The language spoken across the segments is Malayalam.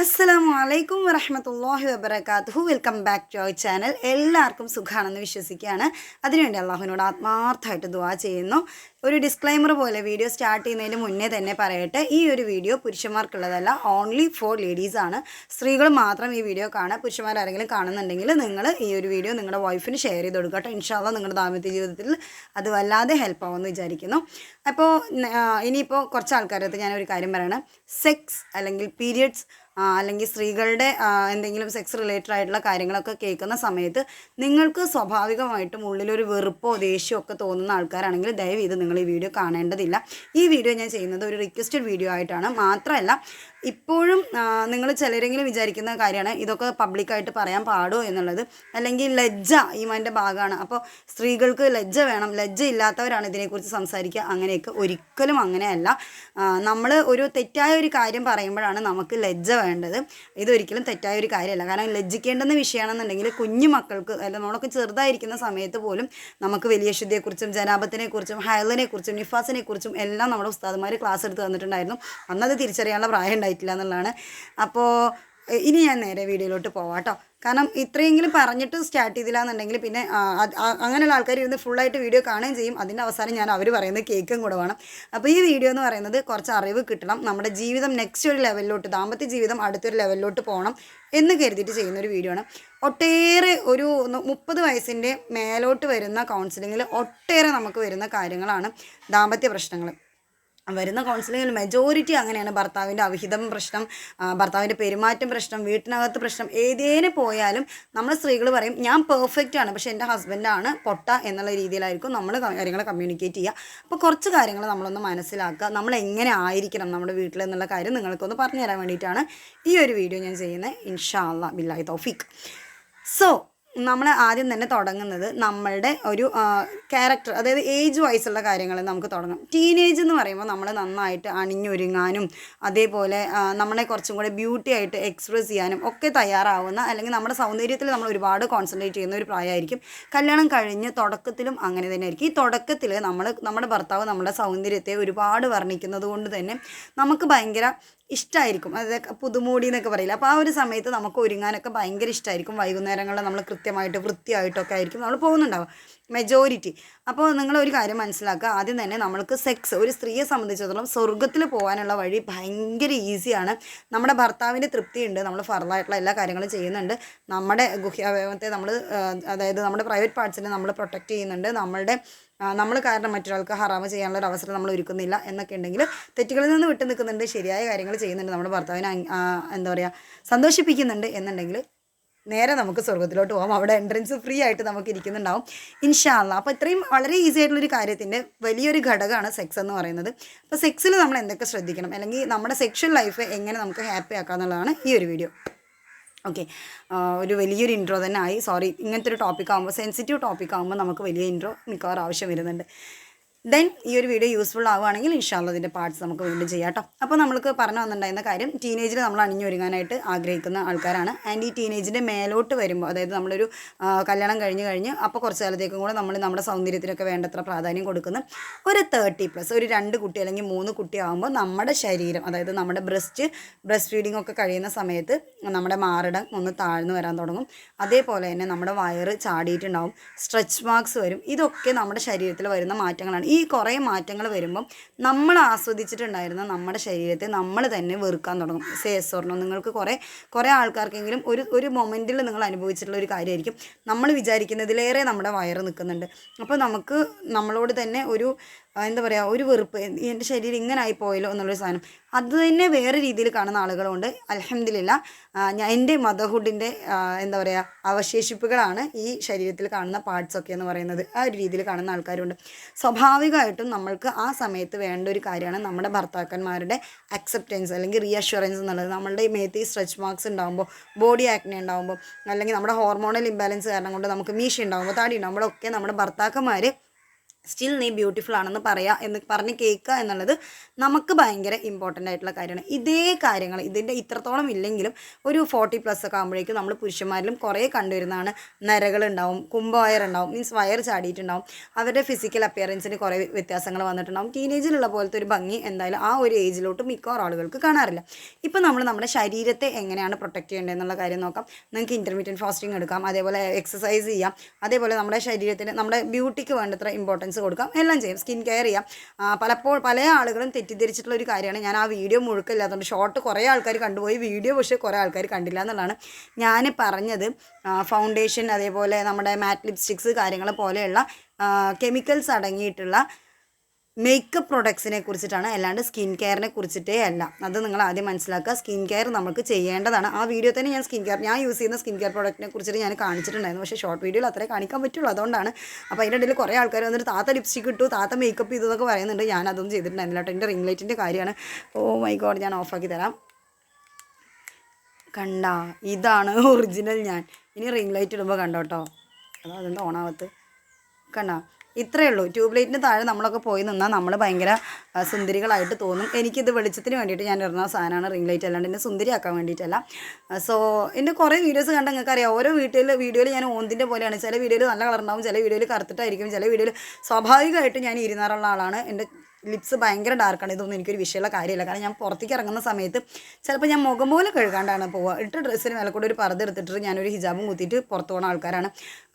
അസ്സലാമു അലൈക്കും വറഹമത്തല്ലാഹി വബർക്കാത്തു welcome back to our channel എല്ലാവർക്കും സുഖാണെന്ന് വിശ്വസിക്കുകയാണ്. അതിനുവേണ്ടി അള്ളാഹുവിനോട് ആത്മാർത്ഥമായിട്ട് ദുവാ ചെയ്യുന്നു. ഒരു ഡിസ്ക്ലൈമർ പോലെ വീഡിയോ സ്റ്റാർട്ട് ചെയ്യുന്നതിന് മുന്നേ തന്നെ പറയട്ടെ. ഈ ഒരു വീഡിയോ പുരുഷന്മാർക്കുള്ളതല്ല ഓൺലി ഫോർ ലേഡീസ് ആണ്. സ്ത്രീകൾ മാത്രം ഈ വീഡിയോ കാണുക. പുരുഷന്മാർ ആരെങ്കിലും കാണുന്നുണ്ടെങ്കിൽ നിങ്ങൾ ഈ ഒരു വീഡിയോ നിങ്ങളുടെ വൈഫിന് ഷെയർ ചെയ്ത് കൊടുക്കുക കേട്ടോ ഇൻഷാല്ല നിങ്ങളുടെ ദാമ്പത്യ ജീവിതത്തിൽ അത് വല്ലാതെ ഹെൽപ്പ് ആവുമെന്ന് വിചാരിക്കുന്നു. അപ്പോൾ ഇനിയിപ്പോൾ കുറച്ച് ആൾക്കാരത്ത് ഞാൻ ഒരു കാര്യം പറയണം. സെക്സ് അല്ലെങ്കിൽ പീരിയഡ്സ് അല്ലെങ്കിൽ സ്ത്രീകളുടെ എന്തെങ്കിലും സെക്സ് റിലേറ്റഡ് ആയിട്ടുള്ള കാര്യങ്ങളൊക്കെ കേൾക്കുന്ന സമയത്ത് നിങ്ങൾക്ക് സ്വാഭാവികമായിട്ടും ഉള്ളിലൊരു വെറുപ്പോ ദേഷ്യമോ ഒക്കെ തോന്നുന്ന ആൾക്കാരാണെങ്കിൽ ദയവ് ചെയ്ത് നിങ്ങൾ ഈ വീഡിയോ കാണേണ്ടതില്ല. ഈ വീഡിയോ ഞാൻ ചെയ്യുന്നത് ഒരു റിക്വസ്റ്റഡ് വീഡിയോ ആയിട്ടാണ്. മാത്രമല്ല ഇപ്പോഴും നിങ്ങൾ ചിലരെങ്കിലും വിചാരിക്കുന്ന കാര്യമാണ് ഇതൊക്കെ പബ്ലിക്കായിട്ട് പറയാൻ പാടുമോ എന്നുള്ളത്. അല്ലെങ്കിൽ ലജ്ജ ഈ മന്റെ ഭാഗമാണ്. അപ്പോൾ സ്ത്രീകൾക്ക് ലജ്ജ വേണം. ലജ്ജ ഇല്ലാത്തവരാണ് ഇതിനെക്കുറിച്ച് സംസാരിക്കുക. അങ്ങനെയൊക്കെ ഒരിക്കലും അങ്ങനെയല്ല. നമ്മൾ ഒരു തെറ്റായ ഒരു കാര്യം പറയുമ്പോഴാണ് നമുക്ക് ലജ്ജ വേണ്ടത്. ഇതൊരിക്കലും തെറ്റായ ഒരു കാര്യമല്ല. കാരണം ലജ്ജിക്കേണ്ടുന്ന വിഷയമാണെന്നുണ്ടെങ്കിൽ കുഞ്ഞു മക്കൾക്ക് അല്ല നമ്മളൊക്കെ ചെറുതായിരിക്കുന്ന സമയത്ത് പോലും നമുക്ക് വലിയ ശുദ്ധിയെക്കുറിച്ചും ജനാപത്തിനെക്കുറിച്ചും ഹയലിനെക്കുറിച്ചും നിഫാസിനെക്കുറിച്ചും എല്ലാം നമ്മുടെ ഉസ്താദുമാർ ക്ലാസ് എടുത്ത് തന്നിട്ടുണ്ടായിരുന്നു. അന്നത് തിരിച്ചറിയാനുള്ള പ്രായം ഉണ്ടായിട്ടില്ല എന്നുള്ളതാണ് അപ്പോൾ ഇനി ഞാൻ നേരെ വീഡിയോയിലോട്ട് പോവാം കേട്ടോ കാരണം ഇത്രയെങ്കിലും പറഞ്ഞിട്ട് സ്റ്റാർട്ട് ചെയ്തില്ല എന്നുണ്ടെങ്കിൽ പിന്നെ അങ്ങനെയുള്ള ആൾക്കാർ ഇരുന്ന് ഫുള്ളായിട്ട് വീഡിയോ കാണുകയും ചെയ്യും. അതിന്റെ അവസാനം ഞാൻ അവർ പറയുന്നത് കേക്കും കൂടെ വേണം. അപ്പോൾ ഈ വീഡിയോ എന്ന് പറയുന്നത് കുറച്ച് അറിവ് കിട്ടണം. നമ്മുടെ ജീവിതം നെക്സ്റ്റ് ഒരു ലെവലിലോട്ട് ദാമ്പത്യ ജീവിതം അടുത്തൊരു ലെവലിലോട്ട് പോകണം എന്ന് കരുതിയിട്ട് ചെയ്യുന്ന ഒരു വീഡിയോ ആണ്. ഒട്ടേറെ ഒരു മുപ്പത് വയസ്സിന്റെ മേലോട്ട് വരുന്ന കൗൺസിലിങ്ങിൽ ഒട്ടേറെ നമുക്ക് വരുന്ന കാര്യങ്ങളാണ് ദാമ്പത്യ പ്രശ്നങ്ങൾ വരുന്ന കൗൺസിലിങ്ങിൽ മെജോറിറ്റി അങ്ങനെയാണ്. ഭർത്താവിന്റെ അവിഹിതം പ്രശ്നം ഭർത്താവിന്റെ പെരുമാറ്റം പ്രശ്നം വീട്ടിനകത്ത് പ്രശ്നം ഏതേനെ പോയാലും നമ്മൾ സ്ത്രീകൾ പറയും ഞാൻ പെർഫെക്റ്റ് ആണ് പക്ഷേ എന്റെ ഹസ്ബൻഡാണ് പൊട്ട എന്നുള്ള രീതിയിലായിരിക്കും നമ്മൾ കാര്യങ്ങൾ കമ്മ്യൂണിക്കേറ്റ് ചെയ്യുക. അപ്പോൾ കുറച്ച് കാര്യങ്ങൾ നമ്മളൊന്ന് മനസ്സിലാക്കുക. നമ്മൾ എങ്ങനെ ആയിരിക്കണം നമ്മുടെ വീട്ടിൽ എന്നുള്ള കാര്യം നിങ്ങൾക്കൊന്ന് പറഞ്ഞു തരാൻ വേണ്ടിയിട്ടാണ് ഈ ഒരു വീഡിയോ ഞാൻ ചെയ്യുന്നത്. ഇൻഷാ അല്ലാ ബില്ലാഹി തൗഫീഖ്. സോ നമ്മൾ ആദ്യം തന്നെ തുടങ്ങുന്നത് നമ്മളുടെ ഒരു ക്യാരക്ടർ അതായത് ഏജ് വൈസുള്ള കാര്യങ്ങൾ നമുക്ക് തുടങ്ങാം. ടീനേജ് എന്ന് പറയുമ്പോൾ നമ്മൾ നന്നായിട്ട് അണിഞ്ഞൊരുങ്ങാനും അതേപോലെ നമ്മളെ കുറച്ചും കൂടെ ബ്യൂട്ടി ആയിട്ട് എക്സ്പ്രസ് ചെയ്യാനും ഒക്കെ തയ്യാറാവുന്ന അല്ലെങ്കിൽ നമ്മുടെ സൗന്ദര്യത്തിൽ നമ്മൾ ഒരുപാട് കോൺസെൻട്രേറ്റ് ചെയ്യുന്ന ഒരു പ്രായമായിരിക്കും. കല്യാണം കഴിഞ്ഞ് തുടക്കത്തിലും അങ്ങനെ തന്നെ ആയിരിക്കും. ഈ തുടക്കത്തിൽ നമ്മൾ നമ്മുടെ ഭർത്താവ് നമ്മുടെ സൗന്ദര്യത്തെ ഒരുപാട് വർണിക്കുന്നത് കൊണ്ട് തന്നെ നമുക്ക് ഭയങ്കര ഇഷ്ടമായിരിക്കും അതായത് പുതുമൂടി എന്നൊക്കെ പറയില്ല. അപ്പോൾ ആ ഒരു സമയത്ത് നമുക്ക് ഒരുങ്ങാനൊക്കെ ഭയങ്കര ഇഷ്ടമായിരിക്കും വൈകുന്നേരങ്ങളിൽ നമ്മൾ കൃത്യമായിട്ട് വൃത്തിയായിട്ടൊക്കെ ആയിരിക്കും നമ്മൾ പോകുന്നുണ്ടാവുക. മെജോറിറ്റി അപ്പോൾ നിങ്ങൾ ഒരു കാര്യം മനസ്സിലാക്കുക. ആദ്യം തന്നെ നമ്മൾക്ക് സെക്സ് ഒരു സ്ത്രീയെ സംബന്ധിച്ചിടത്തോളം സ്വർഗത്തിൽ പോകാനുള്ള വഴി ഭയങ്കര ഈസിയാണ് നമ്മുടെ ഭർത്താവിന്റെ തൃപ്തിയുണ്ട്. നമ്മൾ ഫർദായിട്ടുള്ള എല്ലാ കാര്യങ്ങളും ചെയ്യുന്നുണ്ട്. നമ്മുടെ ഗുഹ്യാവയവത്തെ നമ്മൾ അതായത് നമ്മുടെ പ്രൈവറ്റ് പാർട്സിനെ നമ്മൾ പ്രൊട്ടക്റ്റ് ചെയ്യുന്നുണ്ട്. നമ്മളുടെ നമ്മൾ കാരണം മറ്റൊരാൾക്ക് ഹറാമ് ചെയ്യാനുള്ള ഒരു അവസരം നമ്മൾ ഒരുക്കുന്നില്ല എന്നൊക്കെ ഉണ്ടെങ്കിൽ തെറ്റുകളിൽ നിന്ന് വിട്ടു നിൽക്കുന്നുണ്ട് ശരിയായ കാര്യങ്ങൾ ചെയ്യുന്നുണ്ട് നമ്മുടെ ഭർത്താവിനെ എന്താ പറയുക സന്തോഷിപ്പിക്കുന്നുണ്ട് എന്നുണ്ടെങ്കിൽ നേരെ നമുക്ക് സ്വർഗത്തിലോട്ട് പോകാം അവിടെ എൻട്രൻസ് ഫ്രീ ആയിട്ട് നമുക്ക് ഇരിക്കുന്നുണ്ടാവും. ഇൻഷാല്ല അപ്പോൾ ഇത്രയും വളരെ ഈസി ആയിട്ടുള്ളൊരു കാര്യത്തിന്റെ വലിയൊരു ഘടകമാണ് സെക്സ് എന്ന് പറയുന്നത്. അപ്പോൾ സെക്സിൽ നമ്മൾ എന്തൊക്കെ ശ്രദ്ധിക്കണം? അല്ലെങ്കിൽ നമ്മുടെ സെക്ഷൽ ലൈഫ് എങ്ങനെ നമുക്ക് ഹാപ്പി ആക്കാം എന്നുള്ളതാണ് ഈ ഒരു വീഡിയോ ഓക്കെ ഒരു വലിയൊരു ഇൻട്രോ തന്നെ ആയി. സോറി ഇങ്ങനത്തെ ഒരു ടോപ്പിക് ആകുമ്പോൾ സെൻസിറ്റീവ് ടോപ്പിക് ആകുമ്പോൾ നമുക്ക് വലിയ ഇൻട്രോ മിക്കവാറും ആവശ്യം വരുന്നുണ്ട്. ദെൻ ഈ ഒരു വീഡിയോ യൂസ്ഫുൾ ആവുകയാണെങ്കിൽ ഇൻഷാല്ല ഇതിന്റെ പാർട്സ് നമുക്ക് വീണ്ടും ചെയ്യാം കേട്ടോ അപ്പോൾ നമ്മൾക്ക് പറഞ്ഞു വന്നിട്ടുണ്ടായിരുന്ന കാര്യം ടീനേജിൽ നമ്മൾ അണിഞ്ഞൊരുങ്ങാനായിട്ട് ആഗ്രഹിക്കുന്ന ആൾക്കാരാണ്. ആൻഡ് ഈ ടീനേജിന്റെ മേലോട്ട് വരുമ്പോൾ അതായത് നമ്മളൊരു കല്യാണം കഴിഞ്ഞ് കഴിഞ്ഞ് അപ്പോൾ കുറച്ച് കാലത്തേക്കും കൂടെ നമ്മൾ നമ്മുടെ സൗന്ദര്യത്തിനൊക്കെ വേണ്ടത്ര പ്രാധാന്യം കൊടുക്കുന്ന. ഒരു തേർട്ടി പ്ലസ് ഒരു രണ്ട് കുട്ടി അല്ലെങ്കിൽ മൂന്ന് കുട്ടി ആകുമ്പോൾ നമ്മുടെ ശരീരം അതായത് നമ്മുടെ ബ്രസ്റ്റ് ബ്രസ്റ്റ് ഫീഡിംഗ് ഒക്കെ കഴിയുന്ന സമയത്ത് നമ്മുടെ മാറിടം ഒന്ന് താഴ്ന്നു വരാൻ തുടങ്ങും. അതേപോലെ തന്നെ നമ്മുടെ വയറ് ചാടിയിട്ടുണ്ടാവും സ്ട്രെച്ച് മാർക്സ് വരും. ഇതൊക്കെ നമ്മുടെ ശരീരത്തിൽ വരുന്ന മാറ്റങ്ങളാണ്. കുറേ മാറ്റങ്ങൾ വരുമ്പം നമ്മൾ ആസ്വദിച്ചിട്ടുണ്ടായിരുന്ന നമ്മുടെ ശരീരത്തെ നമ്മൾ തന്നെ വെറുക്കാൻ തുടങ്ങും. സേസ് സ്വർണം നിങ്ങൾക്ക് കുറേ കുറേ ആൾക്കാർക്കെങ്കിലും ഒരു ഒരു മൊമെന്റിൽ നിങ്ങൾ അനുഭവിച്ചിട്ടുള്ള ഒരു കാര്യമായിരിക്കും. നമ്മൾ വിചാരിക്കുന്നതിലേറെ നമ്മുടെ വയറ് നിൽക്കുന്നുണ്ട്. അപ്പോൾ നമുക്ക് നമ്മളോട് തന്നെ ഒരു എന്താ പറയുക ഒരു വെറുപ്പ് എന്റെ ശരീരം ഇങ്ങനെ ആയിപ്പോയല്ലോ എന്നുള്ളൊരു സാധനം. അത് തന്നെ വേറെ രീതിയിൽ കാണുന്ന ആളുകളുണ്ട്. അലഹമില്ല ഞാൻ എന്റെ മദർഹുഡിന്റെ എന്താ പറയുക അവശേഷിപ്പുകളാണ് ഈ ശരീരത്തിൽ കാണുന്ന പാർട്സൊക്കെ എന്ന് പറയുന്നത്. ആ ഒരു രീതിയിൽ കാണുന്ന ആൾക്കാരുണ്ട്. സ്വാഭാവികമായിട്ടും നമ്മൾക്ക് ആ സമയത്ത് വേണ്ട ഒരു കാര്യമാണ് നമ്മുടെ ഭർത്താക്കന്മാരുടെ അക്സെപ്റ്റൻസ് അല്ലെങ്കിൽ റീഅഷുറൻസ് എന്നുള്ളത്. നമ്മളുടെ ഈ മേത്തി സ്ട്രെച്ച് മാർക്സ് ഉണ്ടാകുമ്പോൾ ബോഡി ആക്നെ ഉണ്ടാകുമ്പോൾ അല്ലെങ്കിൽ നമ്മുടെ ഹോർമോണൽ ഇംബാലൻസ് കാരണം കൊണ്ട് നമുക്ക് മീശ ഉണ്ടാകുമ്പോൾ താടി ഉണ്ടാകുമ്പോഴൊക്കെ നമ്മുടെ ഭർത്താക്കന്മാർ സ്റ്റിൽ നീ ബ്യൂട്ടിഫുൾ ആണെന്ന് പറയാ എന്ന് പറഞ്ഞ് കേൾക്കുക എന്നുള്ളത് നമുക്ക് ഭയങ്കര ഇമ്പോർട്ടന്റ് ആയിട്ടുള്ള കാര്യമാണ്. ഇതേ കാര്യങ്ങൾ ഇതിന്റെ ഇത്രത്തോളം ഇല്ലെങ്കിലും ഒരു ഫോർട്ടി പ്ലസ് ഒക്കെ ആകുമ്പോഴേക്കും നമ്മൾ പുരുഷന്മാരിലും കുറേ കണ്ടുവരുന്നതാണ്. നരകളുണ്ടാവും കുംഭവയർ ഉണ്ടാവും മീൻസ് വയർ ചാടിയിട്ടുണ്ടാവും. അവരുടെ ഫിസിക്കൽ അപ്പിയറൻസിന് കുറേ വ്യത്യാസങ്ങൾ വന്നിട്ടുണ്ടാവും. ടീനേജിലുള്ള പോലത്തെ ഒരു ഭംഗി എന്തായാലും ആ ഒരു ഏജിലോട്ട് മിക്കവാറും ആളുകൾക്ക് കാണാറില്ല. ഇപ്പം നമ്മൾ നമ്മുടെ ശരീരത്തെ എങ്ങനെയാണ് പ്രൊട്ടക്റ്റ് ചെയ്യേണ്ടത് എന്നുള്ള കാര്യം നോക്കാം. നിങ്ങൾക്ക് ഇന്റർമീഡിയറ്റ് ഫാസ്റ്റിംഗ് എടുക്കാം അതേപോലെ എക്സസൈസ് ചെയ്യാം. അതേപോലെ നമ്മുടെ ശരീരത്തിന് നമ്മുടെ ബ്യൂട്ടിക്ക് വേണ്ടത്ര ഇമ്പോർട്ടൻസ് കൊടുക്കാം എല്ലാം ചെയ്യാം. സ്കിൻ കെയർ ചെയ്യാം. പലപ്പോൾ പല ആളുകളും തെറ്റിദ്ധരിച്ചിട്ടുള്ള ഒരു കാര്യമാണ്. ഞാൻ ആ വീഡിയോ മുഴുക്കില്ലാത്തതുകൊണ്ട് ഷോർട്ട് കുറേ ആൾക്കാർ കണ്ടുപോയി. വീഡിയോ പക്ഷേ കുറേ ആൾക്കാർ കണ്ടില്ല എന്നുള്ളതാണ്. ഞാൻ പറഞ്ഞത് ഫൗണ്ടേഷൻ അതേപോലെ നമ്മുടെ മാറ്റ് ലിപ്സ്റ്റിക്സ് കാര്യങ്ങൾ പോലെയുള്ള കെമിക്കൽസ് അടങ്ങിയിട്ടുള്ള മേക്കപ്പ് പ്രൊഡക്ട്സിനെ കുറിച്ചിട്ടാണ് അല്ലാണ്ട് സ്കിൻ കെയറിനെ കുറിച്ചിട്ടേ അല്ല. അത് നിങ്ങൾ ആദ്യം മനസ്സിലാക്കുക. സ്കിൻ കെയർ നമുക്ക് ചെയ്യേണ്ടതാണ്. ആ വീഡിയോ തന്നെ ഞാൻ സ്കിൻ കെയർ ഞാൻ യൂസ് ചെയ്യുന്ന സ്കിൻ കെയർ പ്രൊഡക്റ്റിനെ കുറിച്ചിട്ട് ഞാൻ കാണിച്ചിട്ടുണ്ടായിരുന്നു. പക്ഷേ ഷോർട്ട് വീഡിയോയിൽ അത്രേ കാണിക്കാൻ പറ്റുള്ളൂ. അതുകൊണ്ടാണ് അപ്പോൾ അതിന്റെ ഇടയിൽ കുറേ ആൾക്കാർ വന്നിട്ട് താത്ത ലിപ്സ്റ്റിക് ഇട്ടു താത്ത മേക്കപ്പ് ചെയ്തു എന്നൊക്കെ പറയുന്നുണ്ട്. ഞാൻ അതൊന്നും ചെയ്തിട്ടുണ്ടായിരുന്നില്ല കേട്ടോ. എന്റെ റിംഗ് ലൈറ്റിന്റെ കാര്യമാണ്. ഓ മൈ ഗോഡ് ഞാൻ ഓഫാക്കി തരാം. കണ്ട ഇതാണ് ഒറിജിനൽ ഞാൻ. ഇനി റിംഗ് ലൈറ്റ് ഇടുമ്പോൾ കണ്ടോട്ടോ അതോ അതെന്താ ഓണാവത്ത്. കണ്ട? ഇത്രയേ ഉള്ളൂ. ട്യൂബ് ലൈറ്റിന് താഴെ നമ്മളൊക്കെ പോയി നിന്നാൽ നമ്മൾ ഭയങ്കര സുന്ദരികളായിട്ട് തോന്നും. എനിക്കിത് വെളിച്ചത്തിന് വേണ്ടിയിട്ട് ഞാൻ ഇടുന്ന സാധനമാണ് റിംഗ് ലൈറ്റ് അല്ലാണ്ട് എന്നെ സുന്ദരിയാക്കാൻ വേണ്ടിയിട്ടല്ല. സോ എന്റെ കുറേ വീഡിയോസ് കണ്ട് നിങ്ങൾക്ക് അറിയാം ഓരോ വീട്ടിൽ വീഡിയോയിൽ ഞാൻ ഓന്തിന്റെ പോലെയാണ്. ചില വീഡിയോയിൽ നല്ല കളറുണ്ടാവും ചില വീഡിയോയിൽ കറുത്തിട്ടായിരിക്കും ചില വീഡിയോയിൽ സ്വാഭാവികമായിട്ട് ഞാൻ ഇരുന്നാറുള്ള ആളാണ്. എന്റെ ലിപ്സ് ഭയങ്കര ഡാർക്കാണ്. ഇതൊന്നും എനിക്കൊരു വിഷയമുള്ള കാര്യമില്ല. കാരണം ഞാൻ പുറത്തേക്ക് ഇറങ്ങുന്ന സമയത്ത് ചിലപ്പോൾ ഞാൻ മുഖം പോലെ കഴുകാണ്ടാണ് പോവുക. ഇട്ട ഡ്രസ്സിന് മേലെ കൂടെ ഒരു പർദ്ദ എടുത്തിട്ട് ഞാനൊരു ഹിജാബും കുത്തിയിട്ട് പുറത്തു പോകുന്ന ആൾക്കാരാണ്.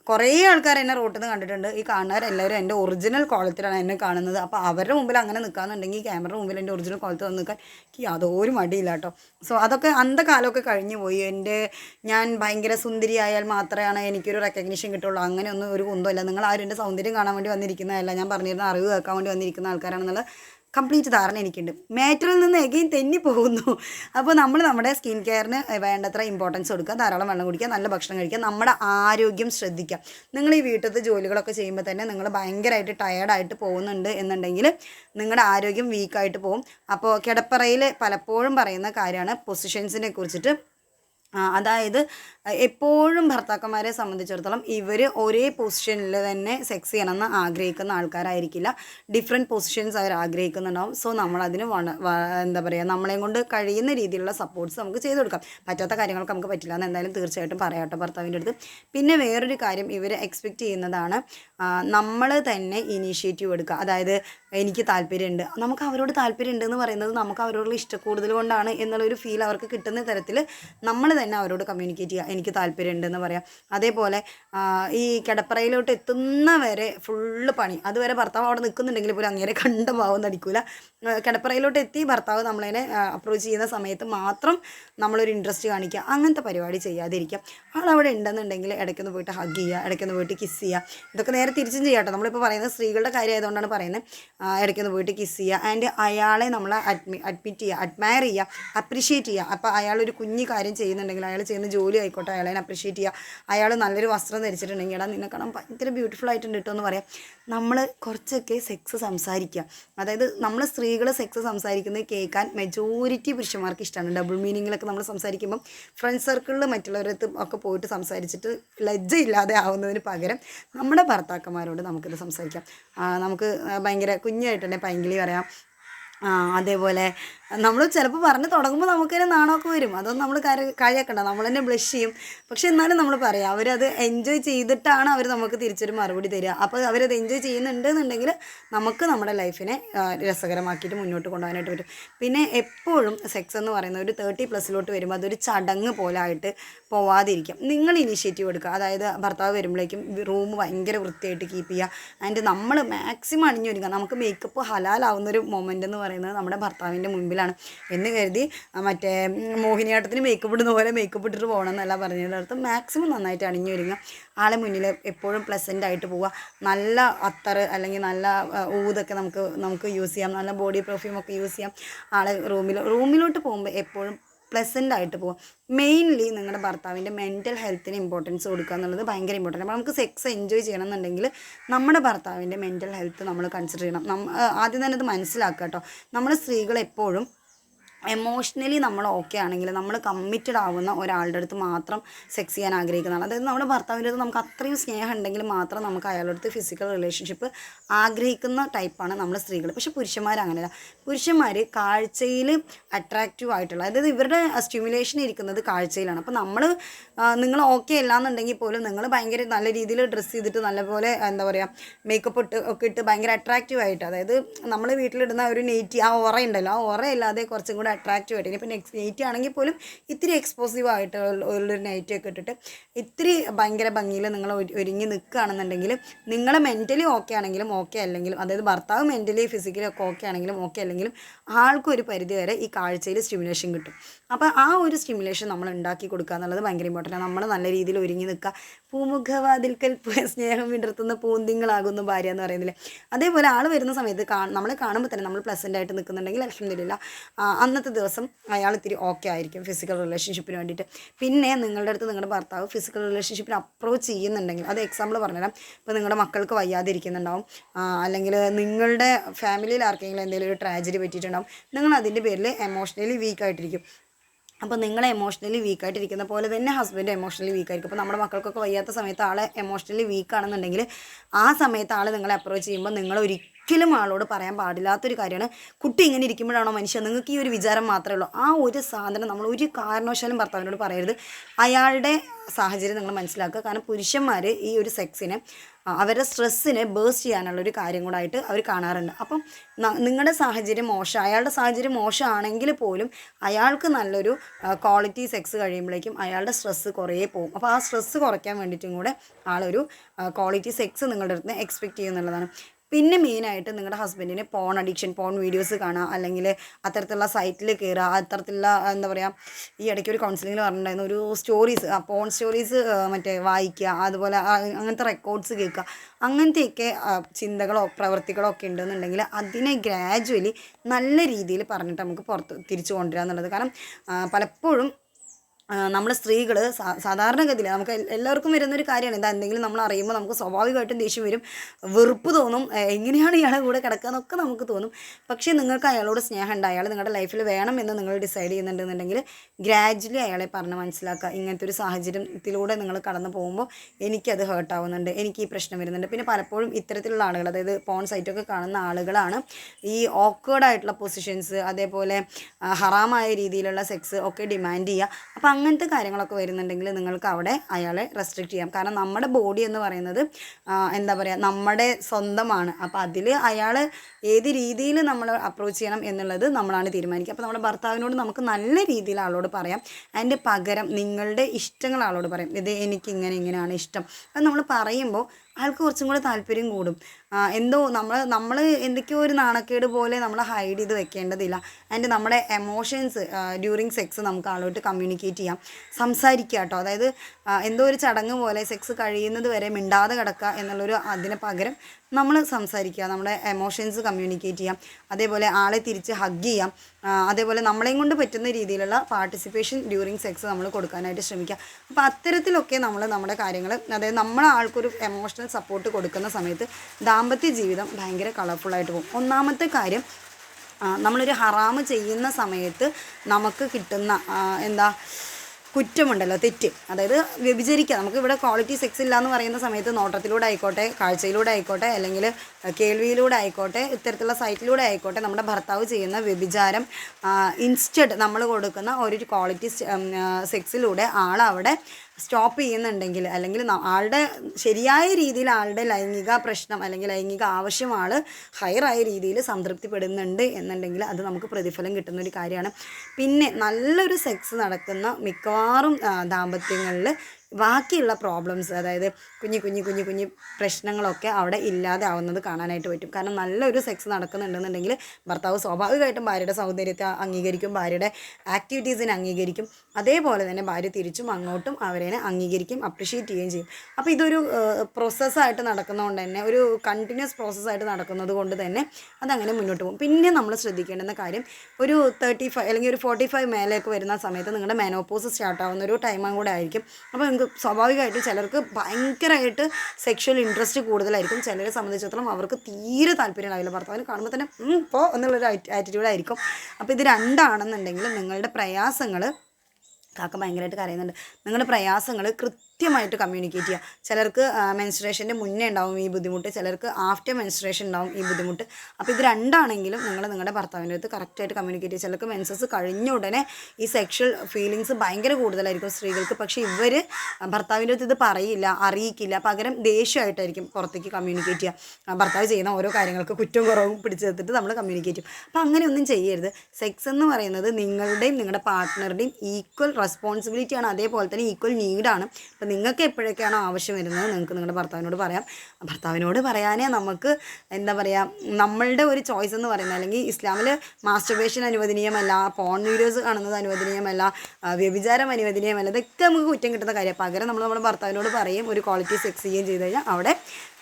കുറേ ആൾക്കാർ എന്നെ റോട്ടിൽ നിന്ന് കണ്ടിട്ടുണ്ട്. ഈ കാണുന്നവരെല്ലാവരും എന്റെ ഒറിജിനൽ കോളത്തിലാണ് എന്നെ കാണുന്നത്. അപ്പോൾ അവരുടെ മുമ്പിൽ അങ്ങനെ നിൽക്കാന്നുണ്ടെങ്കിൽ ക്യാമറ മുമ്പിൽ എന്റെ ഒറിജിനൽ കോളത്തിൽ വന്ന് നിൽക്കാൻ എനിക്ക് യാതൊരു മടിയില്ല കേട്ടോ. സോ അതൊക്കെ അന്ത കാലമൊക്കെ കഴിഞ്ഞു പോയി. എന്റെ ഞാൻ ഭയങ്കര സുന്ദരിയായാൽ മാത്രമാണ് എനിക്കൊരു റെക്കഗ്നീഷൻ കിട്ടുള്ളൂ. അങ്ങനെയൊന്നും ഒരു കുന്തമില്ല നിങ്ങൾ ആരും എന്റെ സൗന്ദര്യം കാണാൻ വേണ്ടി വന്നിരിക്കുന്നതല്ല. ഞാൻ പറഞ്ഞിരുന്ന അറിവ് കേൾക്കാൻ വേണ്ടി വന്നിരിക്കുന്ന ആൾക്കാരാണെന്നുള്ള കംപ്ലീറ്റ് ധാരണ എനിക്കുണ്ട്. മാറ്ററിൽ നിന്ന് എഗെയിൻ തെന്നി പോകുന്നു. അപ്പോൾ നമ്മൾ നമ്മുടെ സ്കിൻ കെയറിന് വേണ്ടത്ര ഇമ്പോർട്ടൻസ് കൊടുക്കുക. ധാരാളം വെള്ളം കുടിക്കുക നല്ല ഭക്ഷണം കഴിക്കുക നമ്മുടെ ആരോഗ്യം ശ്രദ്ധിക്കുക. നിങ്ങൾ ഈ വീട്ടിലത്തെ ജോലികളൊക്കെ ചെയ്യുമ്പോൾ തന്നെ നിങ്ങൾ ഭയങ്കരമായിട്ട് ടയേർഡായിട്ട് പോകുന്നുണ്ട് എന്നുണ്ടെങ്കിൽ നിങ്ങളുടെ ആരോഗ്യം വീക്കായിട്ട് പോകും. അപ്പോൾ കിടപ്പറയിൽ പലപ്പോഴും പറയുന്ന കാര്യമാണ് പൊസിഷൻസിനെ കുറിച്ചിട്ട് അതായത് എപ്പോഴും ഭർത്താക്കന്മാരെ സംബന്ധിച്ചിടത്തോളം ഇവർ ഒരേ പൊസിഷനിൽ തന്നെ സെക്സ് ചെയ്യണമെന്ന് ആഗ്രഹിക്കുന്ന ആൾക്കാരായിരിക്കില്ല. ഡിഫറെന്റ് പൊസിഷൻസ് അവർ ആഗ്രഹിക്കുന്നുണ്ടാവും. സോ നമ്മളതിന് വണ എന്താ പറയുക നമ്മളെയും കൊണ്ട് കഴിയുന്ന രീതിയിലുള്ള സപ്പോർട്ട്സ് നമുക്ക് ചെയ്തു കൊടുക്കാം. പറ്റാത്ത കാര്യങ്ങൾക്ക് നമുക്ക് പറ്റില്ല എന്ന് എന്തായാലും തീർച്ചയായിട്ടും പറയാട്ടോ ഭർത്താവിന്റെ അടുത്ത്. പിന്നെ വേറൊരു കാര്യം ഇവർ എക്സ്പെക്റ്റ് ചെയ്യുന്നതാണ് നമ്മൾ തന്നെ ഇനീഷ്യേറ്റീവ് എടുക്കുക. അതായത് എനിക്ക് താല്പര്യമുണ്ട് നമുക്ക് അവരോട് താല്പര്യമുണ്ട് എന്ന് പറയുന്നത് നമുക്ക് അവരോടുള്ള ഇഷ്ടക്കൂടുതൽ കൊണ്ടാണ് എന്നുള്ളൊരു ഫീൽ അവർക്ക് കിട്ടുന്ന തരത്തിൽ നമ്മൾ തന്നെ അവരോട് കമ്മ്യൂണിക്കേറ്റ് ചെയ്യുക. എനിക്ക് താല്പര്യമുണ്ടെന്ന് പറയാം. അതേപോലെ ഈ കിടപ്പറയിലോട്ട് എത്തുന്ന വരെ ഫുള്ള് പണി. അതുവരെ ഭർത്താവ് അവിടെ നിൽക്കുന്നുണ്ടെങ്കിൽ പോലും അങ്ങനെ കണ്ട ഭാവം നടിക്കൂല. കിടപ്പറയിലോട്ട് എത്തി ഭർത്താവ് നമ്മളതിനെ അപ്രോച്ച് ചെയ്യുന്ന സമയത്ത് മാത്രം നമ്മളൊരു ഇൻട്രസ്റ്റ് കാണിക്കുക. അങ്ങനത്തെ പരിപാടി ചെയ്യാതിരിക്കുക. ആളവിടെ ഉണ്ടെന്നുണ്ടെങ്കിൽ ഇടയ്ക്കൊന്ന് പോയിട്ട് ഹഗ് ചെയ്യുക ഇടയ്ക്കൊന്ന് പോയിട്ട് കിസ് ചെയ്യുക. ഇതൊക്കെ നേരെ തിരിച്ചും ചെയ്യാം കേട്ടോ. നമ്മളിപ്പോൾ പറയുന്നത് സ്ത്രീകളുടെ കാര്യം ആയതുകൊണ്ടാണ് പറയുന്നത് ഇടയ്ക്കൊന്ന് പോയിട്ട് കിസ് ചെയ്യുക. ആൻഡ് അയാളെ നമ്മൾ അഡ്മി അഡ്മിറ്റ് ചെയ്യുക അഡ്മയർ ചെയ്യുക അപ്രിഷ്യേറ്റ് ചെയ്യുക. അപ്പോൾ അയാളൊരു കുഞ്ഞു കാര്യം ചെയ്യുന്നുണ്ടെങ്കിൽ അയാൾ ചെയ്യുന്ന ജോലി ആയിക്കോട്ടെ അയാളെ അപ്രീഷിയേറ്റ് ചെയ്യുക അയാൾ നല്ലൊരു വസ്ത്രം ധരിച്ചിട്ടുണ്ടെങ്കിൽ എടാ നിന്നെ കാണാൻ ഭയങ്കര ബ്യൂട്ടിഫുൾ ആയിട്ടുണ്ട് കേട്ടോ എന്ന് പറയാം. നമ്മൾ കുറച്ചൊക്കെ സെക്സ് സംസാരിക്കുക അതായത് നമ്മൾ സ്ത്രീകൾ സെക്സ് സംസാരിക്കുന്നത് കേൾക്കാൻ മെജോറിറ്റി പുരുഷന്മാർക്ക് ഇഷ്ടമാണ് ഡബിൾ മീനിങ്ങിലൊക്കെ നമ്മൾ സംസാരിക്കുമ്പം ഫ്രണ്ട് സർക്കിളിൽ മറ്റുള്ളവരടുത്ത് ഒക്കെ പോയിട്ട് സംസാരിച്ചിട്ട് ലജ്ജ ഇല്ലാതെ ആവുന്നതിന് പകരം നമ്മുടെ ഭർത്താക്കന്മാരോട് നമുക്കിത് സംസാരിക്കാം. നമുക്ക് ഭയങ്കര കുഞ്ഞായിട്ടുണ്ടെങ്കിൽ പൈങ്കിളി പറയാം. അതേപോലെ നമ്മൾ ചിലപ്പോൾ പറഞ്ഞ് തുടങ്ങുമ്പോൾ നമുക്ക് തന്നെ നാണമൊക്കെ വരും. അതൊന്നും നമ്മൾ കര കഴിയാക്കണ്ട നമ്മൾ തന്നെ ബ്ലഷ് ചെയ്യും. പക്ഷെ എന്നാലും നമ്മൾ പറയാം അവരത് എൻജോയ് ചെയ്തിട്ടാണ് അവർ നമുക്ക് തിരിച്ചൊരു മറുപടി തരിക അപ്പോൾ അവരത് എൻജോയ് ചെയ്യുന്നുണ്ട് എന്നുണ്ടെങ്കിൽ നമുക്ക് നമ്മുടെ ലൈഫിനെ രസകരമാക്കിയിട്ട് മുന്നോട്ട് കൊണ്ടുപോകാനായിട്ട് പറ്റും. പിന്നെ എപ്പോഴും സെക്സ് എന്ന് പറയുന്നത് ഒരു തേർട്ടി പ്ലസ്സിലോട്ട് വരുമ്പോൾ അതൊരു ചടങ്ങ് പോലായിട്ട് പോവാതിരിക്കാം. നിങ്ങൾ ഇനിഷ്യേറ്റീവ് എടുക്കുക അതായത് ഭർത്താവ് വരുമ്പോഴേക്കും റൂം ഭയങ്കര വൃത്തിയായിട്ട് കീപ്പ് ചെയ്യുക ആൻഡ് നമ്മൾ മാക്സിമം അണിഞ്ഞൊരുങ്ങുക നമുക്ക് മേക്കപ്പ് ഹലാലാവുന്ന ഒരു മൊമെന്റ് എന്ന് പറയുന്നത് നമ്മുടെ ഭർത്താവിന്റെ മുമ്പിലാണ് എന്ന് കരുതി മറ്റേ മോഹിനിയാട്ടത്തിന് മേക്കപ്പ് ഇടുന്ന പോലെ മേക്കപ്പ് ഇട്ടിട്ട് പോകണം എന്നല്ല പറഞ്ഞതിന്റെ മാക്സിമം നന്നായിട്ട് അണിഞ്ഞൊരുങ്ങുക. ആളെ മുന്നിൽ എപ്പോഴും പ്ലസന്റ് ആയിട്ട് പോവുക. നല്ല അത്തറ് അല്ലെങ്കിൽ നല്ല ഊതൊക്കെ നമുക്ക് നമുക്ക് യൂസ് ചെയ്യാം. നല്ല ബോഡി പെർഫ്യൂമൊക്കെ യൂസ് ചെയ്യാം. ആളെ റൂമിൽ റൂമിലോട്ട് പോകുമ്പോൾ എപ്പോഴും പ്ലസന്റ് ആയിട്ട് പോകും. മെയിൻലി നിങ്ങളുടെ ഭർത്താവിന്റെ മെന്റൽ ഹെൽത്തിന് ഇമ്പോർട്ടൻസ് കൊടുക്കുക എന്നുള്ളത് ഭയങ്കര ഇമ്പോർട്ടന്റ് അപ്പോൾ നമുക്ക് സെക്സ് എൻജോയ് ചെയ്യണം എന്നുണ്ടെങ്കിൽ നമ്മുടെ ഭർത്താവിന്റെ മെന്റൽ ഹെൽത്ത് നമ്മൾ കൺസിഡർ ചെയ്യണം. ആദ്യം തന്നെ അത് മനസ്സിലാക്കുക കേട്ടോ നമ്മൾ സ്ത്രീകൾ എപ്പോഴും എമോഷണലി നമ്മൾ ഓക്കെ ആണെങ്കിൽ നമ്മൾ കമ്മിറ്റഡ് ആവുന്ന ഒരാളുടെ അടുത്ത് മാത്രം സെക്സ് ചെയ്യാൻ ആഗ്രഹിക്കുന്നതാണ്. അതായത് നമ്മുടെ ഭർത്താവിന്റെ അടുത്ത് നമുക്ക് അത്രയും സ്നേഹം ഉണ്ടെങ്കിൽ മാത്രം നമുക്ക് അയാളുടെ അടുത്ത് ഫിസിക്കൽ റിലേഷൻഷിപ്പ് ആഗ്രഹിക്കുന്ന ടൈപ്പാണ് നമ്മൾ സ്ത്രീകൾ. പക്ഷേ പുരുഷന്മാർ അങ്ങനെയല്ല. പുരുഷന്മാർ കാഴ്ചയിൽ അട്രാക്റ്റീവ് ആയിട്ടുള്ള അതായത് ഇവരുടെ സ്റ്റിമുലേഷൻ ഇരിക്കുന്നത് കാഴ്ചയിലാണ്. അപ്പോൾ നമ്മൾ നിങ്ങൾ ഓക്കെ അല്ലാന്നുണ്ടെങ്കിൽ പോലും നിങ്ങൾ ഭയങ്കര നല്ല രീതിയിൽ ഡ്രസ്സ് ചെയ്തിട്ട് നല്ലപോലെ എന്താ പറയുക മേക്കപ്പ് ഇട്ട് ഒക്കെ ഇട്ട് ഭയങ്കര അട്രാക്റ്റീവ് ആയിട്ട് അതായത് നമ്മൾ വീട്ടിലിടുന്ന ഒരു നെയ്റ്റി ആ ഓറ ഉണ്ടല്ലോ ആ ഓറ ഇല്ലാതെ കുറച്ചും കൂടെ അട്രാക്റ്റീവ് ആയിട്ട് ഇപ്പം നെക്സ്റ്റ് നൈറ്റി ആണെങ്കിൽ പോലും ഇത്തിരി എക്സ്പോസീവ് ആയിട്ട് ഉള്ളൊരു നൈറ്റി ഒക്കെ ഇട്ടിട്ട് ഇത്തിരി ഭയങ്കര ഭംഗിയിൽ നിങ്ങൾ ഒരുങ്ങി നിൽക്കുകയാണെന്നുണ്ടെങ്കിൽ നിങ്ങൾ മെന്റലി ഓക്കെ ആണെങ്കിലും ഓക്കെ അല്ലെങ്കിലും അതായത് ഭർത്താവ് മെന്റലി ഫിസിക്കലി ഒക്കെ ഓക്കെ ആണെങ്കിലും ഓക്കെ അല്ലെങ്കിലും ആൾക്കൊരു പരിധി വരെ ഈ കാഴ്ചയിൽ സ്റ്റിമുലേഷൻ കിട്ടും. അപ്പോൾ ആ ഒരു സ്റ്റിമുലേഷൻ നമ്മൾ ഉണ്ടാക്കി കൊടുക്കുക എന്നുള്ളത് ഭയങ്കര ഇമ്പോർട്ടന്റ് ആണ്. നമ്മൾ നല്ല രീതിയിൽ ഒരുങ്ങി നിൽക്കുക. പൂമുഖവാതിൽക്കൽ സ്നേഹം വിടർത്തുന്ന പൂന്തിങ്ങളാകുന്നു ഭാര്യ എന്ന് പറയുന്നില്ലേ? അതേപോലെ ആൾ വരുന്ന സമയത്ത് കാ നമ്മളെ കാണുമ്പോൾ തന്നെ നമ്മൾ പ്ലസന്റ് ആയിട്ട് നിൽക്കുന്നുണ്ടെങ്കിൽ അലഹമില്ല അന്നത്തെ ദിവസം അയാൾ ഇത്തിരി ഓക്കെ ആയിരിക്കും ഫിസിക്കൽ റിലേഷൻഷിപ്പിന് വേണ്ടിയിട്ട്. പിന്നെ നിങ്ങളുടെ അടുത്ത് നിങ്ങളുടെ ഭർത്താവ് ഫിസിക്കൽ റിലേഷൻഷിപ്പിന് അപ്രോച്ച് ചെയ്യുന്നുണ്ടെങ്കിൽ അത് എക്സാമ്പിൾ പറഞ്ഞുതരാം. ഇപ്പോൾ നിങ്ങളുടെ മക്കൾക്ക് വയ്യാതിരിക്കുന്നുണ്ടാവും. അല്ലെങ്കിൽ നിങ്ങളുടെ ഫാമിലിയിൽ ആർക്കെങ്കിലും എന്തെങ്കിലും ഒരു ട്രാജഡി പറ്റിയിട്ടുണ്ടാവും. നിങ്ങൾ അതിന്റെ പേരിൽ എമോഷണലി വീക്കായിട്ടിരിക്കും അപ്പോൾ നിങ്ങൾ എമോഷണലി വീക്കായിട്ടിരിക്കുന്ന പോലെ തന്നെ ഹസ്ബൻഡ് എമോഷണലി വീക്കായിരിക്കും അപ്പോൾ നമ്മുടെ മക്കൾക്കൊക്കെ വയ്യാത്ത സമയത്ത് ആളെ എമോഷണലി വീക്കാണെന്നുണ്ടെങ്കിൽ ആ സമയത്ത് ആൾ നിങ്ങളെ അപ്രോച്ച് ചെയ്യുമ്പോൾ നിങ്ങൾ ഒരിക്കലും ആളോട് പറയാൻ പാടില്ലാത്തൊരു കാര്യമാണ്. കുട്ടി ഇങ്ങനെ ഇരിക്കുമ്പോഴാണോ മനുഷ്യൻ നിങ്ങൾക്ക് ഈ ഒരു വിചാരം മാത്രമേ ഉള്ളൂ. ആ ഒരു സാധനം നമ്മൾ ഒരു കാരണവശാലും ഭർത്താവിനോട് പറയരുത്. അയാളുടെ സാഹചര്യം നിങ്ങൾ മനസ്സിലാക്കുക. കാരണം പുരുഷന്മാർ ഈ ഒരു സെക്സിനെ അവരുടെ സ്ട്രെസ്സിനെ ബേസ്റ്റ് ചെയ്യാനുള്ള ഒരു കാര്യം കൂടായിട്ട് അവർ കാണാറുണ്ട്. അപ്പം നിങ്ങളുടെ സാഹചര്യം മോശം. അയാളുടെ സാഹചര്യം മോശമാണെങ്കിൽ പോലും അയാൾക്ക് നല്ലൊരു ക്വാളിറ്റി സെക്സ് കഴിയുമ്പോഴേക്കും അയാളുടെ സ്ട്രെസ്സ് കുറേ പോകും. അപ്പോൾ ആ സ്ട്രെസ്സ് കുറയ്ക്കാൻ വേണ്ടിയിട്ടും കൂടെ ആളൊരു ക്വാളിറ്റി സെക്സ് നിങ്ങളുടെ അടുത്ത് എക്സ്പെക്റ്റ് ചെയ്യുന്നുള്ളതാണ്. പിന്നെ മെയിനായിട്ട് നിങ്ങളുടെ ഹസ്ബൻഡിന് പോൺ അഡിക്ഷൻ പോൺ വീഡിയോസ് കാണുക അല്ലെങ്കിൽ അത്തരത്തിലുള്ള സൈറ്റിൽ കയറുക അത്തരത്തിലുള്ള എന്താ പറയുക ഈ ഇടയ്ക്ക് ഒരു കൗൺസിലിംഗിൽ പറഞ്ഞിട്ടുണ്ടായിരുന്നു ഒരു സ്റ്റോറീസ് ആ പോൺ സ്റ്റോറീസ് മറ്റേ വായിക്കുക അതുപോലെ അങ്ങനത്തെ റെക്കോർഡ്സ് കേൾക്കുക അങ്ങനത്തെയൊക്കെ ചിന്തകളോ പ്രവൃത്തികളോ ഒക്കെ ഉണ്ടെന്നുണ്ടെങ്കിൽ അതിനെ ഗ്രാജുവലി നല്ല രീതിയിൽ പറഞ്ഞിട്ട് നമുക്ക് പുറത്ത് തിരിച്ചു കൊണ്ടുവരിക എന്നുള്ളത് കാരണം പലപ്പോഴും നമ്മൾ സ്ത്രീകൾ സാധാരണഗതിയിൽ നമുക്ക് എല്ലാവർക്കും വരുന്നൊരു കാര്യമാണ്. എന്താ എന്തെങ്കിലും നമ്മൾ അറിയുമ്പോൾ നമുക്ക് സ്വാഭാവികമായിട്ടും ദേഷ്യം വരും. വെറുപ്പ് തോന്നും. എങ്ങനെയാണ് ഇയാളെ കൂടെ കിടക്കുക എന്നൊക്കെ നമുക്ക് തോന്നും. പക്ഷേ നിങ്ങൾക്ക് അയാളോട് സ്നേഹം ഉണ്ട് അയാൾ നിങ്ങളുടെ ലൈഫിൽ വേണം എന്ന് നിങ്ങൾ ഡിസൈഡ് ചെയ്യുന്നുണ്ടെന്നുണ്ടെങ്കിൽ ഗ്രാജുവലി അയാളെ പറഞ്ഞ് മനസ്സിലാക്കുക. ഇങ്ങനത്തെ ഒരു സാഹചര്യത്തിലൂടെ നിങ്ങൾ കടന്നു പോകുമ്പോൾ എനിക്കത് ഹേർട്ടാവുന്നുണ്ട്. എനിക്ക് ഈ പ്രശ്നം വരുന്നുണ്ട്. പിന്നെ പലപ്പോഴും ഇത്തരത്തിലുള്ള ആളുകൾ അതായത് പോൺ സൈറ്റൊക്കെ കാണുന്ന ആളുകളാണ് ഈ ഓക്വേഡായിട്ടുള്ള പൊസിഷൻസ് അതേപോലെ ഹറാമായ രീതിയിലുള്ള സെക്സ് ഒക്കെ ഡിമാൻഡ് ചെയ്യുക. അപ്പോൾ അങ്ങനത്തെ കാര്യങ്ങളൊക്കെ വരുന്നുണ്ടെങ്കിൽ നിങ്ങൾക്ക് അവിടെ അയാളെ റെസ്ട്രിക്റ്റ് ചെയ്യാം. കാരണം നമ്മുടെ ബോഡി എന്ന് പറയുന്നത് എന്താ പറയുക നമ്മുടെ സ്വന്തമാണ്. അപ്പോൾ അതിൽ അയാൾ ഏത് രീതിയിൽ നമ്മൾ അപ്രോച്ച് ചെയ്യണം എന്നുള്ളത് നമ്മളാണ് തീരുമാനിക്കുക. അപ്പോൾ നമ്മുടെ ഭർത്താവിനോട് നമുക്ക് നല്ല രീതിയിൽ ആളോട് പറയാം. അതിന്റെ പകരം നിങ്ങളുടെ ഇഷ്ടങ്ങൾ ആളോട് പറയാം. ഇത് എനിക്ക് ഇങ്ങനെ ഇങ്ങനെയാണ് ഇഷ്ടം. അത് നമ്മൾ പറയുമ്പോൾ ആൾക്ക് കുറച്ചും കൂടെ താല്പര്യം കൂടും. എന്തോ നമ്മൾ നമ്മൾ എന്തൊക്കെയോ ഒരു നാണക്കേട് പോലെ നമ്മൾ ഹൈഡ് ചെയ്ത് വെക്കേണ്ടതില്ല. ആൻഡ് നമ്മുടെ എമോഷൻസ് ഡ്യൂറിങ് സെക്സ് നമുക്ക് ആളോട്ട് കമ്മ്യൂണിക്കേറ്റ് ചെയ്യാം. സംസാരിക്കുക കേട്ടോ. അതായത് എന്തോ ഒരു ചടങ്ങ് പോലെ സെക്സ് കഴിയുന്നത് വരെ മിണ്ടാതെ കിടക്കുക എന്നുള്ളൊരു അതിന് പകരം നമ്മൾ സംസാരിക്കുക. നമ്മുടെ എമോഷൻസ് കമ്മ്യൂണിക്കേറ്റ് ചെയ്യാം. അതേപോലെ ആളെ തിരിച്ച് ഹഗ് ചെയ്യാം. അതേപോലെ നമ്മളെയും കൊണ്ട് പറ്റുന്ന രീതിയിലുള്ള പാർട്ടിസിപ്പേഷൻ ഡ്യൂറിങ് സെക്സ് നമ്മൾ കൊടുക്കാനായിട്ട് ശ്രമിക്കുക. അപ്പോൾ അത്തരത്തിലൊക്കെ നമ്മൾ നമ്മുടെ കാര്യങ്ങൾ അതായത് നമ്മളെ ആൾക്കൊരു എമോഷണൽ സപ്പോർട്ട് കൊടുക്കുന്ന സമയത്ത് ദാമ്പത്യ ജീവിതം ഭയങ്കര കളർഫുള്ളായിട്ട് പോകും. ഒന്നാമത്തെ കാര്യം നമ്മളൊരു ഹറാമ് ചെയ്യുന്ന സമയത്ത് നമുക്ക് കിട്ടുന്ന എന്താ കുറ്റമുണ്ടല്ലോ തെറ്റ്. അതായത് വ്യഭിചരിക്കുക. നമുക്ക് ഇവിടെ ക്വാളിറ്റി സെക്സ് ഇല്ല എന്ന് പറയുന്ന സമയത്ത് നോട്ടത്തിലൂടെ ആയിക്കോട്ടെ കാഴ്ചയിലൂടെ ആയിക്കോട്ടെ അല്ലെങ്കിൽ കേൾവിയിലൂടെ ആയിക്കോട്ടെ ഇത്തരത്തിലുള്ള സൈറ്റിലൂടെ ആയിക്കോട്ടെ നമ്മുടെ ഭർത്താവ് ചെയ്യുന്ന വ്യഭിചാരം ഇൻസ്റ്റഡ് നമ്മൾ കൊടുക്കുന്ന ഒരു ക്വാളിറ്റി സെക്സിലൂടെ ആളവിടെ സ്റ്റോപ്പ് ചെയ്യുന്നുണ്ടെങ്കിൽ അല്ലെങ്കിൽ ആളുടെ ശരിയായ രീതിയിൽ ആളുടെ ലൈംഗിക പ്രശ്നം അല്ലെങ്കിൽ ലൈംഗിക ആവശ്യം ആൾ ഹയറായ രീതിയിൽ സംതൃപ്തിപ്പെടുന്നുണ്ട് എന്നുണ്ടെങ്കിൽ അത് നമുക്ക് പ്രതിഫലം കിട്ടുന്ന ഒരു കാര്യമാണ്. പിന്നെ നല്ലൊരു സെക്സ് നടക്കുന്ന മിക്കവാറും ദാമ്പത്യങ്ങളിൽ ബാക്കിയുള്ള പ്രോബ്ലംസ് അതായത് കുഞ്ഞു കുഞ്ഞു കുഞ്ഞു കുഞ്ഞു പ്രശ്നങ്ങളൊക്കെ അവിടെ ഇല്ലാതെ ആവുന്നത് കാണാനായിട്ട് പറ്റും. കാരണം നല്ലൊരു സെക്സ് നടക്കുന്നുണ്ടെന്നുണ്ടെങ്കിൽ ഭർത്താവ് സ്വാഭാവികമായിട്ടും ഭാര്യയുടെ സൗന്ദര്യത്തെ അംഗീകരിക്കും ഭാര്യയുടെ ആക്ടിവിറ്റീസിനെ അംഗീകരിക്കും. അതേപോലെ തന്നെ ഭാര്യ തിരിച്ചും അങ്ങോട്ടും അവരെ അംഗീകരിക്കും അപ്രിഷ്യേറ്റ് ചെയ്യുകയും ചെയ്യും. അപ്പോൾ ഇതൊരു പ്രോസസ്സായിട്ട് നടക്കുന്നതുകൊണ്ട് തന്നെ ഒരു കണ്ടിന്യൂസ് പ്രോസസ്സായിട്ട് നടക്കുന്നത് കൊണ്ട് തന്നെ അതങ്ങനെ മുന്നോട്ട് പോകും. പിന്നെ നമ്മൾ ശ്രദ്ധിക്കേണ്ടുന്ന കാര്യം ഒരു തേർട്ടി ഫൈവ് അല്ലെങ്കിൽ ഒരു ഫോർട്ടി ഫൈവ് മേലേക്ക് വരുന്ന സമയത്ത് നിങ്ങളുടെ മെനോപ്പോസ് സ്റ്റാർട്ട് ആവുന്ന ഒരു ടൈമും കൂടെ ആയിരിക്കും. അപ്പോൾ നിങ്ങൾക്ക് സ്വാഭാവികമായിട്ടും ചിലർക്ക് ഭയങ്കരമായിട്ട് സെക്ഷൽ ഇൻട്രസ്റ്റ് കൂടുതലായിരിക്കും. ചിലരെ സംബന്ധിച്ചിടത്തോളം അവർക്ക് തീരെ താല്പര്യം ഉണ്ടാവില്ല. ഭർത്താവിനെ കാണുമ്പോൾ തന്നെ ഇപ്പോൾ എന്നുള്ളൊരു ആറ്റിറ്റ്യൂഡായിരിക്കും അപ്പോൾ ഇത് രണ്ടാണെന്നുണ്ടെങ്കിൽ നിങ്ങളുടെ പ്രയാസങ്ങൾ കാക്ക ഭയങ്കരമായിട്ട് കരയുന്നുണ്ട്. നിങ്ങളുടെ പ്രയാസങ്ങൾ കൃത്യമായിട്ട് കമ്മ്യൂണിക്കേറ്റ് ചെയ്യുക ചിലർക്ക് മെൻസ്ട്രേഷന്റെ മുന്നേ ഉണ്ടാവും ഈ ബുദ്ധിമുട്ട് ചിലർക്ക് ആഫ്റ്റർ മെൻസ്ട്രേഷൻ ഉണ്ടാവും ഈ ബുദ്ധിമുട്ട്. അപ്പോൾ ഇത് രണ്ടാണെങ്കിലും നിങ്ങൾ നിങ്ങളുടെ ഭർത്താവിന്റെ അടുത്ത് കറക്റ്റായിട്ട് കമ്മ്യൂണിക്കേറ്റ് ചെയ്യുക ചിലർക്ക് മെൻസസ് കഴിഞ്ഞ ഉടനെ ഈ സെക്ഷൽ ഫീലിങ്സ് ഭയങ്കര കൂടുതലായിരിക്കും സ്ത്രീകൾക്ക്. പക്ഷേ ഇവർ ഭർത്താവിന്റെ അടുത്ത് ഇത് പറയില്ല അറിയിക്കില്ല. പകരം ദേഷ്യമായിട്ടായിരിക്കും പുറത്തേക്ക് കമ്മ്യൂണിക്കേറ്റ് ചെയ്യുക ഭർത്താവ് ചെയ്യുന്ന ഓരോ കാര്യങ്ങൾക്ക് കുറ്റവും കുറവും പിടിച്ചു നിർത്തിട്ട് നമ്മൾ കമ്മ്യൂണിക്കേറ്റ് ചെയ്യും. അപ്പോൾ അങ്ങനെയൊന്നും ചെയ്യരുത്. സെക്സ് എന്ന് പറയുന്നത് നിങ്ങളുടെയും നിങ്ങളുടെ പാർട്ട്ണറുടെയും ഈക്വൽ റെസ്പോൺസിബിലിറ്റിയാണ് അതേപോലെ തന്നെ ഈക്വൽ നീഡാണ് അപ്പോൾ നിങ്ങൾക്ക് എപ്പോഴൊക്കെയാണോ ആവശ്യം വരുന്നത് നിങ്ങൾക്ക് നിങ്ങളുടെ ഭർത്താവിനോട് പറയാം. ഭർത്താവിനോട് പറയാനേ നമുക്ക് എന്താ പറയുക നമ്മളുടെ ഒരു ചോയ്സ് എന്ന് പറയുന്നത് അല്ലെങ്കിൽ ഇസ്ലാമിൽ മാസ്റ്റർബേഷൻ അനുവദനീയമല്ല ഫോൺ വീഡിയോസ് കാണുന്നത് അനുവദനീയമല്ല വ്യഭിചാരം അനുവദനീയമല്ല ഇതൊക്കെ നമുക്ക് കുറ്റം കിട്ടുന്ന കാര്യം പകരം നമ്മൾ നമ്മുടെ ഭർത്താവിനോട് പറയും ഒരു ക്വാളിറ്റി സെക്സ് ചെയ്യുകയും ചെയ്ത് കഴിഞ്ഞാൽ അവിടെ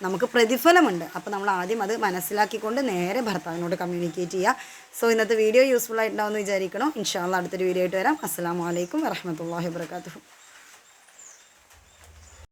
നമുക്ക് പ്രതിഫലമുണ്ട്. അപ്പോൾ നമ്മൾ ആദ്യം അത് മനസ്സിലാക്കിക്കൊണ്ട് നേരെ ഭർത്താവിനോട് കമ്മ്യൂണിക്കേറ്റ് ചെയ്യുക. സോ ഇന്നത്തെ വീഡിയോ യൂസ്ഫുൾ ആയിട്ടുണ്ടാവുമെന്ന് വിചാരിക്കണം ഇൻഷാല്ല അടുത്തൊരു വീഡിയോ ആയിട്ട് വരാം. അസ്സാം വലൈക്കും വരഹമത്തല്ലാഹി വാബർക്കാത്തു